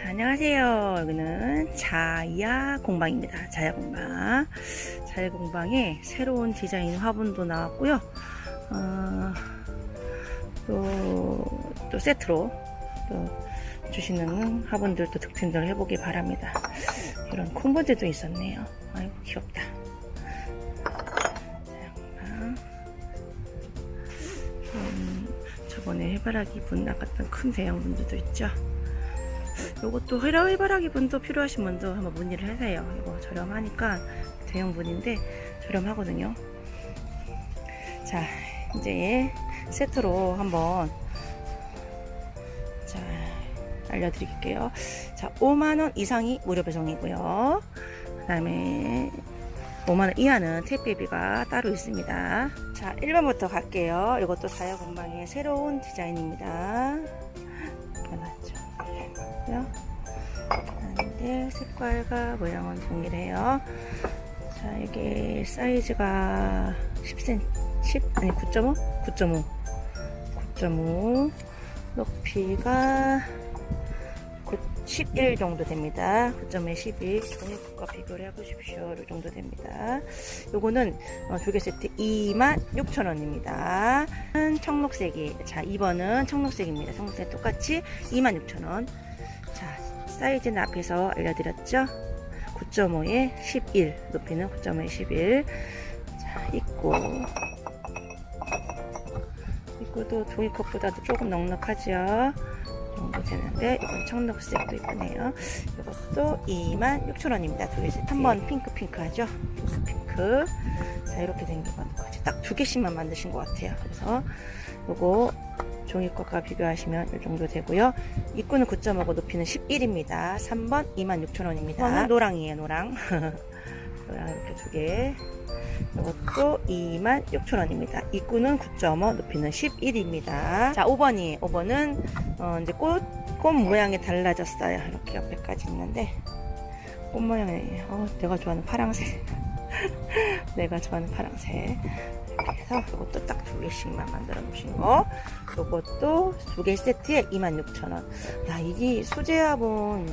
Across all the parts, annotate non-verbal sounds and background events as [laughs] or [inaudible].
자, 안녕하세요. 여기는 자야 공방입니다. 자야 공방. 자야 공방에 새로운 디자인 화분도 나왔고요. 어, 또, 또 세트로 또 주시는 화분들도 득템들 해보기 바랍니다. 이런 콩버드도 있었네요. 아이고, 귀엽다. 음, 저번에 해바라기 분 나갔던 큰 대형 분들도 있죠. 헤라 해바라기 분도 필요하신 분도 한번 문의를 하세요. 이거 저렴하니까 대형 분인데 저렴하거든요. 자, 이제 세트로 한번 자 알려드릴게요. 자, 5만원 이상이 무료 배송이고요. 그 다음에 5만원 이하는 택배비가 따로 있습니다. 자, 1번부터 갈게요. 이것도 자야공방의 새로운 디자인입니다. 근데 색깔과 모양은 동일해요. 자, 이게 사이즈가 10cm, 10 아니 9.5, 9.5, 9.5. 높이가 9, 11 정도 됩니다. 9.5, 11. 종이컵과 비교를 해보십시오. 이 정도 됩니다. 요거는 어, 두개 세트 26,000원입니다. 청록색이. 자, 2번은 청록색입니다. 청록색 똑같이 26,000원. 자, 사이즈는 앞에서 알려드렸죠? 9.5에 11. 높이는 9.5에 11. 자, 입고. 입고도 종이컵보다도 조금 넉넉하죠? 이 정도 되는데, 이건 청록색도 이쁘네요. 이것도 26,000원입니다. 두개 세트. 한번 핑크 핑크 하죠? 핑크 핑크. 자, 이렇게 생긴 것 같아요. 딱 두 개씩만 만드신 것 같아요. 그래서 요거 종이컵과 비교하시면 이 정도 되고요. 입구는 9.5고 높이는 11입니다. 3번 26,000원입니다. 노랑이에요, 노랑. [laughs] 노랑 이렇게 두 개. 이것도 26,000원입니다. 입구는 9.5, 높이는 11입니다. 자, 5번이, 5번은, 어, 이제 꽃, 꽃 모양이 달라졌어요. 이렇게 옆에까지 있는데, 꽃 모양이, 어, 내가 좋아하는 파랑색. [laughs] 내가 좋아하는 파랑색. 해서 이것도 딱 두 개씩만 만들어 놓으신 거. 이것도 두 개 세트에 26,000원. 야, 이게 수제화분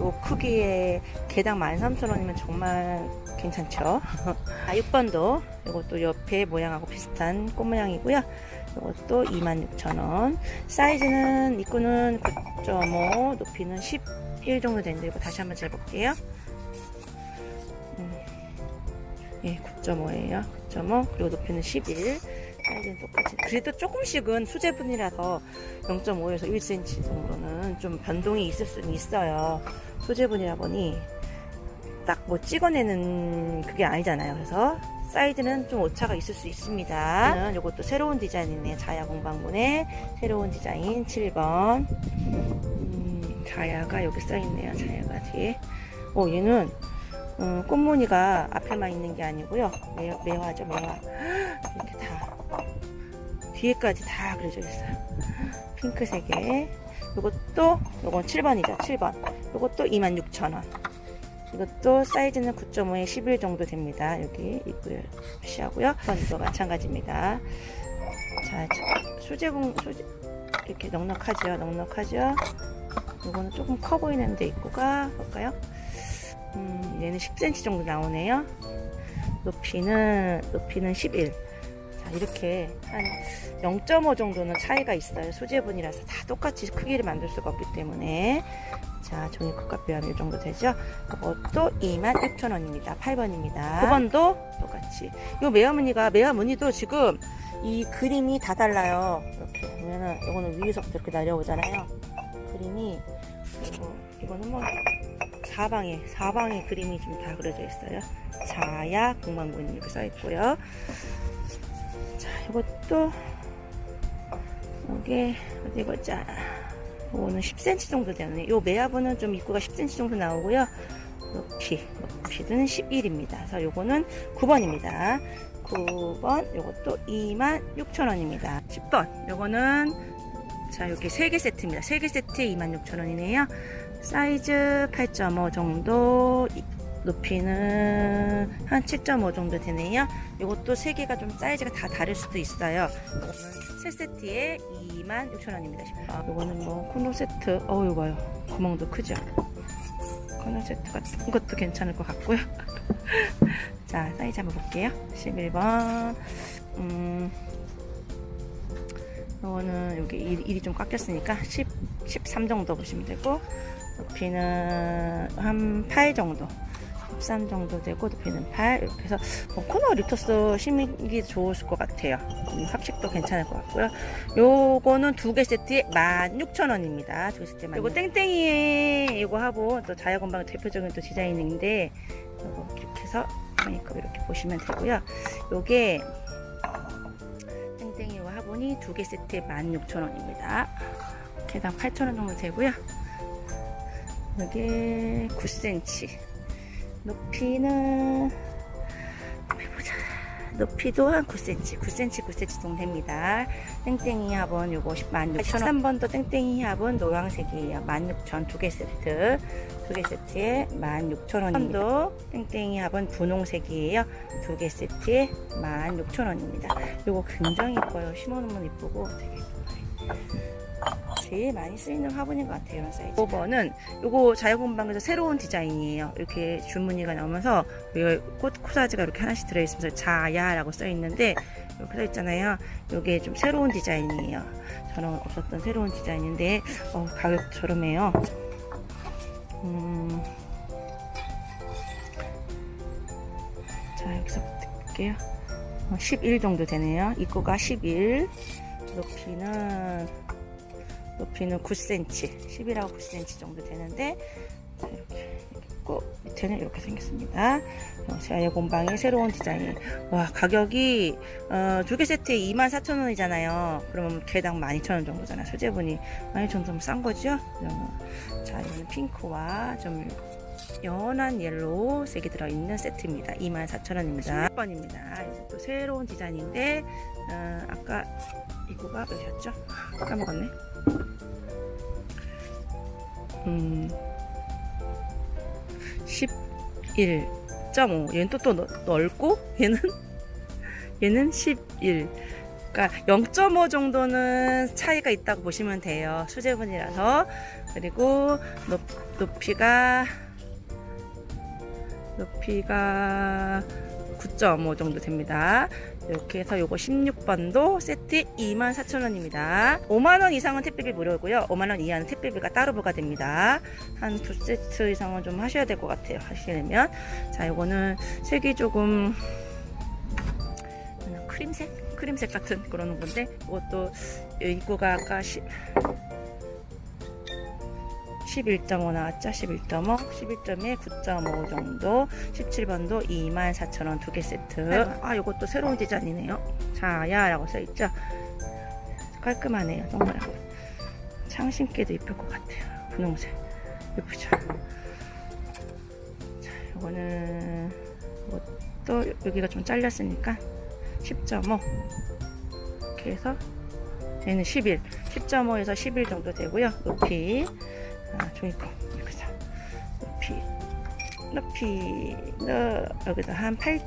요 크기에 개당 13,000원이면 정말 괜찮죠? [laughs] 아, 6번도 이것도 옆에 모양하고 비슷한 꽃 모양이고요. 이것도 26,000원. 사이즈는 입구는 9.5, 높이는 11 정도 되는데 이거 다시 한번 재볼게요. 음, 예, 9.5예요. 9.5 그리고 높이는 11. 사이즈는 똑같이. 그래도 조금씩은 수제분이라서 0.5에서 1cm 정도는 좀 변동이 있을 수는 있어요. 소재분이라 보니 딱 뭐 찍어내는 그게 아니잖아요. 그래서 사이즈는 좀 오차가 있을 수 있습니다. 이것도 새로운 디자인이네. 자야 공방군의 새로운 디자인 7번. 음, 자야가 여기 써있네요. 자야가 뒤에. 어, 얘는 음, 꽃무늬가 앞에만 있는 게 아니고요. 매, 매화죠, 매화. 이렇게 다 뒤에까지 다 그려져 있어요. 핑크색에. 이것도 이건 7번이죠. 7번. 이것도 26,000원. 이것도 사이즈는 9.5에 11 정도 됩니다. 여기 입구에 표시하고요. 이번도 마찬가지입니다. 자, 자, 수제공 수제 이렇게 넉넉하죠. 넉넉하죠. 이거는 조금 커 보이는데 입구가 볼까요? 음, 얘는 10cm 정도 나오네요. 높이는 높이는 11. 자, 이렇게 한 0.5 정도는 차이가 있어요. 소재분이라서 다 똑같이 크기를 만들 수가 없기 때문에. 자, 종이컵과 비하면 이 정도 되죠? 이것도 26,000원입니다. 8번입니다. 9번도 똑같이. 이 매화무늬가, 매화무늬도 지금 이 그림이 다 달라요. 이렇게 보면은, 이거는 위에서부터 이렇게 내려오잖아요. 그림이, 그리고 이거는 뭐, 사방에, 사방에 그림이 좀 다 그려져 있어요. 자야 공방군 이렇게 써 있고요. 자, 이것도, 여기, 어디 보자. 이거는 10cm 정도 되네. 요 매화분은 좀 입구가 10cm 정도 나오고요. 높이, 높이는 11입니다. 그래서 요거는 9번입니다. 9번, 요것도 26,000원입니다. 10번, 요거는 자, 여기 3개 세트입니다. 3개 세트에 26,000원이네요. 사이즈 8.5 정도, 이- 높이는 한 7.5 정도 되네요. 이것도 3개가 좀 사이즈가 다 다를 수도 있어요. 이거는 세 세트에 26,000원입니다. 아, 요거는 뭐 코너 세트. 어, 이거 봐요. 구멍도 크죠? 코너 세트 같은 것도 괜찮을 것 같고요. [laughs] 자, 사이즈 한번 볼게요. 11번. 음, 요거는 여기 일- 일이 좀 깎였으니까 10, 13 정도 보시면 되고, 높이는 한 8 정도. 13 정도 되고 높이는 8 이렇게 해서 뭐 코너 리터스 심기 좋으실 것 같아요. 음, 합식도 괜찮을 것 같고요. 요거는 두 개 세트에 16,000원입니다. 두 개 세트에 요거 땡땡이에 이거 하고 또 자야건방 대표적인 또 디자인인데 요거 이렇게 해서 메이크업 이렇게 보시면 되고요. 요게 땡땡이와 화분이 두 개 세트에 16,000원입니다. 개당 8,000원 정도 되고요 여기 9cm 높이는 높이 보자. 높이도 한 9cm, 9cm, 9cm 정도 됩니다. 땡땡이 합은 요거 16,000원. 13번도 땡땡이 합은 노란색이에요. 16,000두개 세트. 두 개 세트에 16,000원입니다. 도 땡땡이 합은 분홍색이에요. 두 개 세트에 16,000원입니다. 요거 굉장히 예뻐요. 심어놓으면 예쁘고 되게. 제일 많이 쓰이는 화분인 것 같아요. 사이즈. 5번은 요거 자유공방에서 새로운 디자인이에요. 이렇게 주문이가 나오면서 꽃 코사지가 이렇게 하나씩 들어있으면서 자야라고 써 있는데 이렇게 써 있잖아요. 요게 좀 새로운 디자인이에요. 저는 없었던 새로운 디자인인데 어, 가격 저렴해요. 음, 자 여기서 볼게요. 어, 11 정도 되네요. 입구가 11, 높이는 높이는 9cm, 10이라고 9cm 정도 되는데 자, 이렇게 있고 밑에는 이렇게 생겼습니다. 제아의 곰방의 새로운 디자인. 와 가격이 어, 두 개 세트에 24,000원이잖아요. 그러면 개당 12,000원 정도잖아요. 소재분이 12,000원 좀 싼 거죠? 자 이거는 핑크와 좀 연한 옐로우 색이 들어있는 세트입니다. 24,000원입니다. 16번입니다. 이것도 새로운 디자인인데 어, 아까 이거가 몇이었죠? 까먹었네. 음, 11.5. 얘는 또, 또 넓- 넓고, 얘는, 얘는 11. 그러니까 0.5 정도는 차이가 있다고 보시면 돼요. 수제분이라서. 그리고 높, 높이가, 높이가 9.5 정도 됩니다. 이렇게 해서 요거 16번도 세트 24,000원입니다. 5만원 이상은 택배비 무료고요. 5만원 이하는 택배비가 따로 부과됩니다. 한 두 세트 이상은 좀 하셔야 될 것 같아요. 하시려면. 자, 요거는 색이 조금 크림색? 크림색 같은 그런 건데 이것도 입구가 아까 10, 11.5 나왔죠? 11.5, 11.1, 9.5 정도, 17번도 24,000원 두 개 세트. 아, 이것도 새로운 디자인이네요. 자야 라고 써있죠? 깔끔하네요. 정말. 창 신기도 이쁠 것 같아요. 분홍색. 예쁘죠? 자, 이거는 이것도 여기가 좀 잘렸으니까 10.5 이렇게 해서 얘는 11, 10.5에서 11 정도 되고요. 높이 아, 종이컵 여기서 높이 높이 너 여기서 한 8,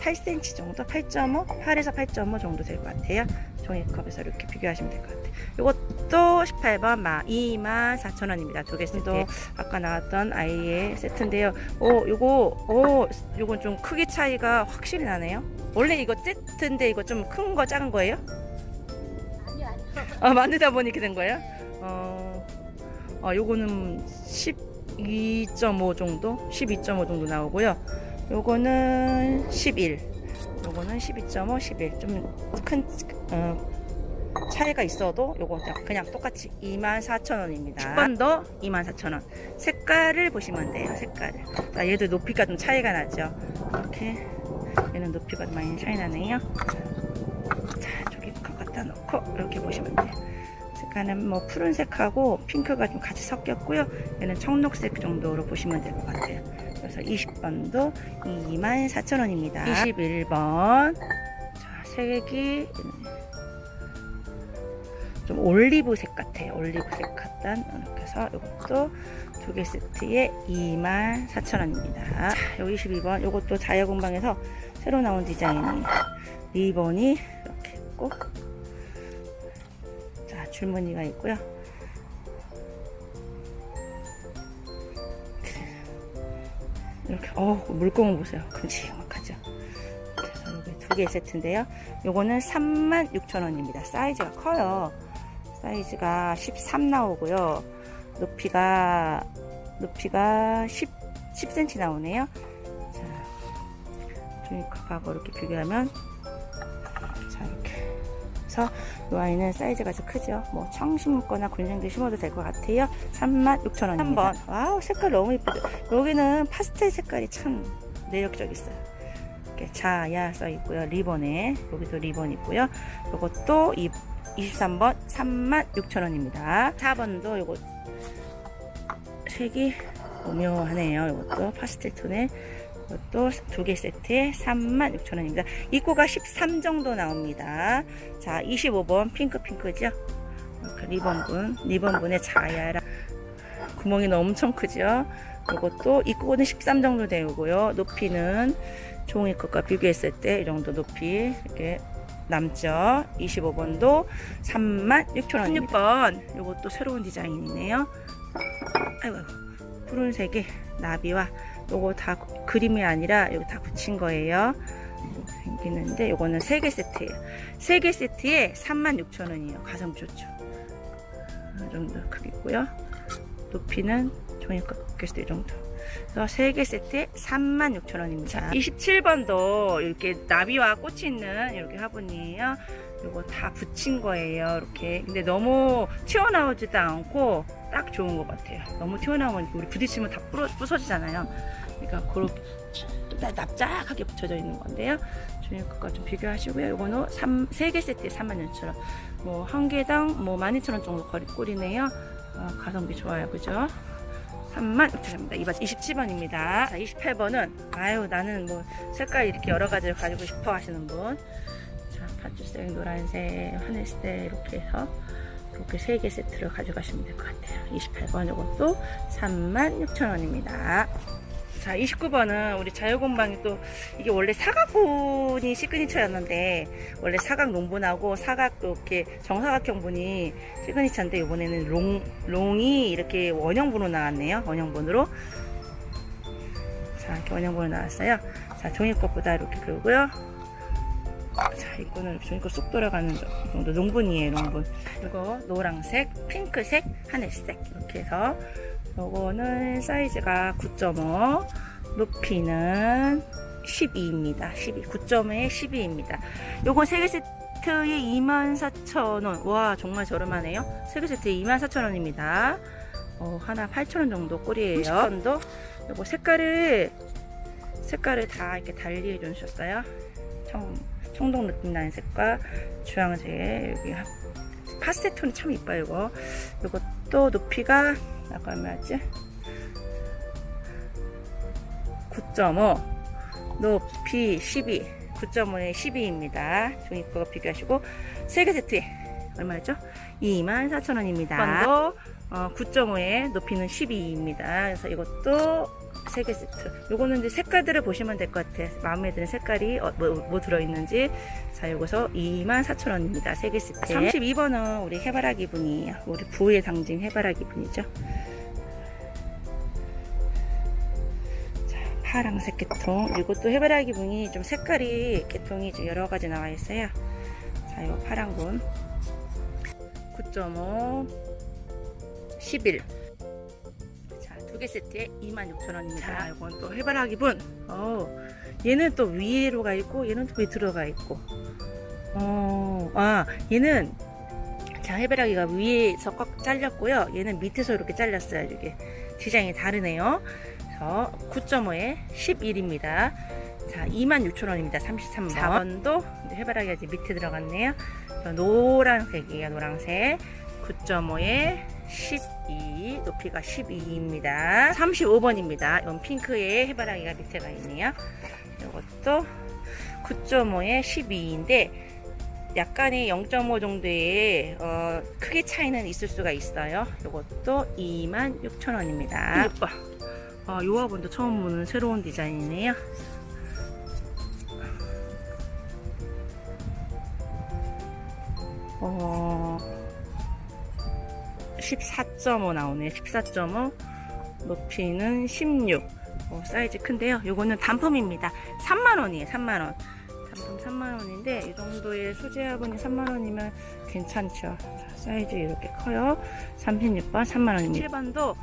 8cm 정도? 8.5 8에서 8.5 정도 될 것 같아요. 종이컵에서 이렇게 비교하시면 될 것 같아요. 이것도 18번 마 24,000원입니다. 두 개 세트. 아까 나왔던 아이의 세트인데요. 오 요거 오 요건 좀 크기 차이가 확실히 나네요. 원래 이거 세트인데 이거 좀 큰 거 작은 거예요? 아니요, 아니요. 아 만들다 보니 이렇게 된 거예요? 어, 아, 요거는 12.5 정도? 12.5 정도 나오고요. 요거는 11. 요거는 12.5, 11. 좀큰 어, 차이가 있어도 요거 그냥- 똑같이 24,000원입니다. 10번도 24,000원. 색깔을 보시면 돼요. 색깔을. 자, 얘도 높이가 좀 차이가 나죠. 이렇게 얘는 높이가 좀 많이 차이 나네요. 자, 저기 거 갖다 놓고 이렇게 보시면 돼요. 색깔은 뭐 푸른색하고 핑크가 좀 같이 섞였고요. 얘는 청록색 정도로 보시면 될 것 같아요. 그래서 20번도 24,000원입니다. 21번. 자, 색이 좀 올리브색 같아요. 올리브색 같단 이렇게 해서 이것도 두 개 세트에 24,000원입니다. 자, 여기 22번. 이것도 자유공방에서 새로 나온 디자인이에요. 리본이 이렇게 있고 줄무늬가 있고요. 이렇게 어 물고기 보세요. 큼직하죠. 그래서 여기 두개 세트인데요. 요거는 36,000원입니다. 사이즈가 커요. 사이즈가 13 나오고요. 높이가 높이가 10 10cm 나오네요. 자, 종이컵하고 이렇게 비교하면 자 이렇게 그래서 이 아이는 사이즈가 좀 크죠. 뭐 청 심거나 군생도 심어도 될 것 같아요. 36,000원입니다. 한번 와우 색깔 너무 이쁘죠. 여기는 파스텔 색깔이 참 매력적 있어요. 이렇게 자야 써 있고요. 리본에 여기도 리본 있고요. 이것도 23번 36,000원입니다. 4번도 요거 색이 오묘하네요. 이것도 파스텔 톤에 이것도 두 개 세트에 36,000원입니다. 입구가 13 정도 나옵니다. 자, 25번 핑크핑크죠? 이렇게 리본분, 리본분의 자야라 구멍이 너무 엄청 크죠? 이것도 입구는 13 정도 되고요. 높이는 종이컵과 비교했을 때 이 정도 높이 이렇게 남죠. 25번도 36,000원. 16번 이것도 새로운 디자인이네요. 아이고, 아이고. 푸른색의 나비와 요거 다 그림이 아니라 여기 다 붙인 거예요. 생기는데 요거는 3개 세트예요. 3개 세트에 36,000원이에요. 가성 좋죠. 이 정도 크기고요. 높이는 종이컵 겠을 이 정도. 그래서 3개 세트에 36,000원입니다. 27번도 이렇게 나비와 꽃이 있는 이렇게 화분이에요. 요거 다 붙인 거예요. 이렇게. 근데 너무 튀어나오지도 않고 딱 좋은 것 같아요. 너무 튀어나오면 우리 부딪히면 다 부러, 부서지잖아요. 그러니까 그렇게 나- 납작하게 붙여져 있는 건데요. 종이컵과 좀 비교하시고요. 요거는 3, 3개 세트에 36,000원. 뭐, 한 개당 뭐 12,000원 정도 거리 꼴이네요. 어, 가성비 좋아요. 그죠? 36,000원입니다. 이번 27번입니다. 자, 28번은, 아유, 나는 뭐, 색깔 이렇게 여러 가지를 가지고 싶어 하시는 분. 자, 팥주색, 노란색, 하늘색, 이렇게 해서, 이렇게 세 개 세트를 가져가시면 될 것 같아요. 28번 이것도 36,000원입니다. 자, 29번은 우리 자유공방이 또 이게 원래 사각분이 시그니처였는데 원래 사각 농분하고 사각 또 이렇게 정사각형 분이 시그니처인데 이번에는 롱 롱이 이렇게 원형분으로 나왔네요. 원형분으로. 자, 이렇게 원형분으로 나왔어요. 자, 종이컵보다 이렇게 그러고요. 자, 이거는 종이컵 쏙 돌아가는 정도 농분이에요, 농분. 그리고 노란색, 핑크색, 하늘색 이렇게 해서 요거는 사이즈가 9.5, 높이는 12입니다. 12, 9.5에 12입니다. 요건 3개 세트에 24,000원. 와, 정말 저렴하네요. 3개 세트에 24,000원입니다. 어, 하나 8,000원 정도 꼴이에요. 30원도 요거 색깔을, 색깔을 다 이렇게 달리 해 주셨어요. 청, 청동 느낌 나는 색과 주황색, 여기 파스텔 톤이 참 이뻐요, 이거. 이것도 높이가 아까 얼마였지? 9.5 높이 12 9.5에 12입니다 종이컵과 비교하시고 3개 세트에 얼마였죠? 24,000원입니다 번도 어, 9.5에 높이는 12입니다 그래서 이것도 3개 세트. 요거는 이제 색깔들을 보시면 될 것 같아요. 마음에 드는 색깔이 어, 뭐, 뭐 들어있는지. 자 요거서 24,000원입니다. 3개 세트에 32번은 우리 해바라기 분이에요 우리 부의 상징 해바라기 분이죠. 파랑색 개통. 그리고 또 해바라기 분이 좀 색깔이 개통이 좀 여러 가지 나와 있어요. 자 이거 파랑 분. 9.5 11 자, 두개 세트에 26,000원입니다. 자, 이건 또 해바라기 분. 어, 얘는 또 위로 가 있고, 얘는 또 밑으로 가 있고. 어, 아, 얘는, 자, 해바라기가 위에서 꽉 잘렸고요. 얘는 밑에서 이렇게 잘렸어요. 이게 디자인이 다르네요. 그래서 9.5에 11입니다. 자, 26,000원입니다. 33번. 4번도 해바라기가 이제 밑에 들어갔네요. 저 노란색이에요. 노란색. 9.5에 12, 높이가 12입니다. 35번입니다. 이건 핑크에 해바라기가 밑에 가 있네요. 이것도 9.5에 12인데 약간의 0.5 정도의 어, 크기 차이는 있을 수가 있어요. 이것도 26,000원입니다. 예뻐. 아, 요 화분도 처음 보는 새로운 디자인이네요. 어, 14.5 나오네요. 14.5 높이는 16 어, 사이즈 큰데요. 요거는 단품입니다. 3만원이에요. 3만원 단품 3만원인데 이 정도의 소재화분이 3만원이면 괜찮죠. 자, 사이즈 이렇게 커요. 36번 3만원입니다. 7번도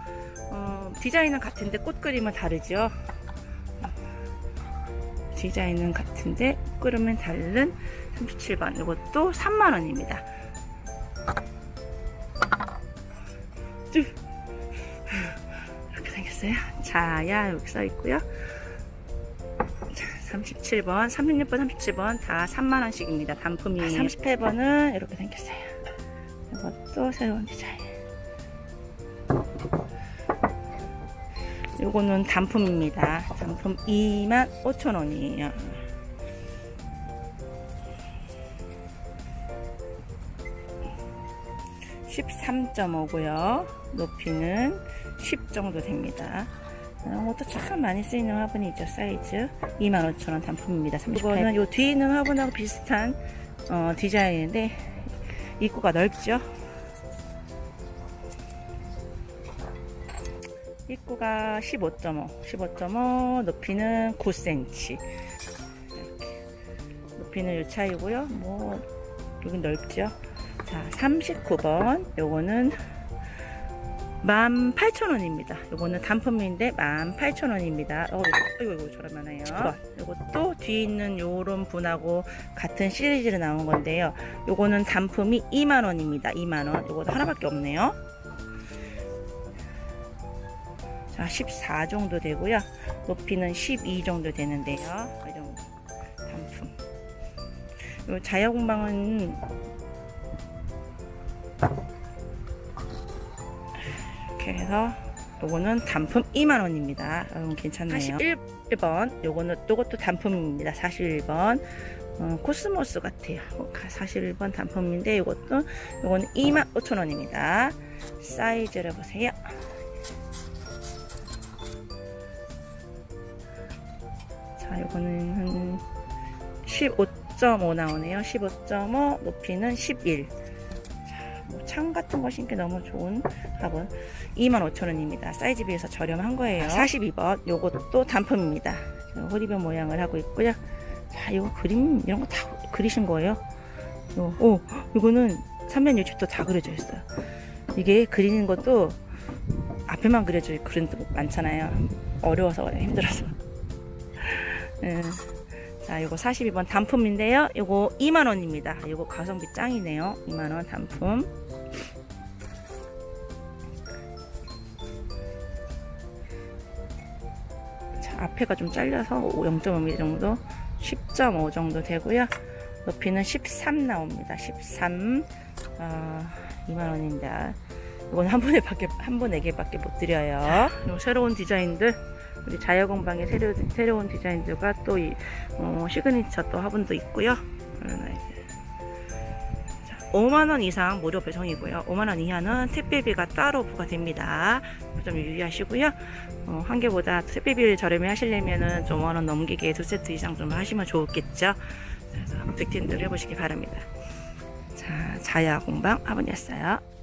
어, 디자인은 같은데 꽃 그림은 다르죠. 디자인은 같은데 꽃 그림은 다른 37번 이것도 3만원입니다. 쭉 이렇게 생겼어요. 자야 여기 써 있고요. 37번, 36번, 37번 다 3만원씩입니다. 단품이에요. 38번은 이렇게 생겼어요. 이것도 새로운 디자인. 요거는 단품입니다. 단품 2만 5천원이에요. (13.5고요) 높이는 10 정도 됩니다. 이런 것도 참 많이 쓰이는 화분이 있죠. 사이즈 25,000원 단품입니다. 38번. 요 뒤에 있는 화분하고 비슷한 어, 디자인인데 입구가 넓죠. 입구가 15.5, 15.5, 높이는 9cm. 이렇게. 높이는 요 차이고요. 뭐 여기 넓죠. 자, 39번. 요거는 18,000원입니다. 요거는 단품인데 18,000원입니다. 어, 이거, 이거, 저렴하네요. 요것도 뒤에 있는 요런 분하고 같은 시리즈로 나온 건데요. 요거는 단품이 2만 원입니다. 2만 원. 요것도 하나밖에 없네요. 자, 14 정도 되고요. 높이는 12 정도 되는데요. 이 정도. 단품. 요 자야공방은 해서 요거는 단품 2만원입니다. 여러분 괜찮네요. 41번 요거는 요것도 단품입니다. 41번 어, 코스모스 같아요. 41번 단품인데 요것도 요거는 2만 5천원입니다. 사이즈를 보세요. 자 요거는 한 15.5 나오네요. 15.5 높이는 11. 뭐창 같은 거 신기 너무 좋은 화분 25,000원입니다. 사이즈 비해서 저렴한 거예요. 42번 요것도 단품입니다. 호리병 모양을 하고 있고요. 자, 이거 그림 이런 거 다 그리신 거예요. 요, 오, 이거는 3면 60도 다 그려져 있어요. 이게 그리는 것도 앞에만 그려져 그런 데 많잖아요. 어려워서 그래 힘들어서. 음. [laughs] 자, 요거 42번 단품인데요. 요거 2만 원입니다. 요거 가성비 짱이네요. 2만 원 단품. 앞에가 좀 잘려서 0.5mm 정도, 10.5 정도 되고요. 높이는 13 나옵니다. 13. 어, 2만원인데. 이건 한 번에 밖에, 한 번에 개밖에 못 드려요. 요 새로운 디자인들. 우리 자여공방의 새로, 새로운 디자인들과 또 이, 어, 시그니처 또 화분도 있고요. 그러나 이제. 자, 5만원 이상 무료 배송이고요. 5만원 이하는 택배비가 따로 부과됩니다. 좀 유의하시고요. 어, 한 개보다 택배비를 저렴히 하시려면은 좀 5만원 넘기게 두 세트 이상 좀 하시면 좋겠죠. 그래서 득템들 해보시기 바랍니다. 자, 자야 공방 화분이었어요.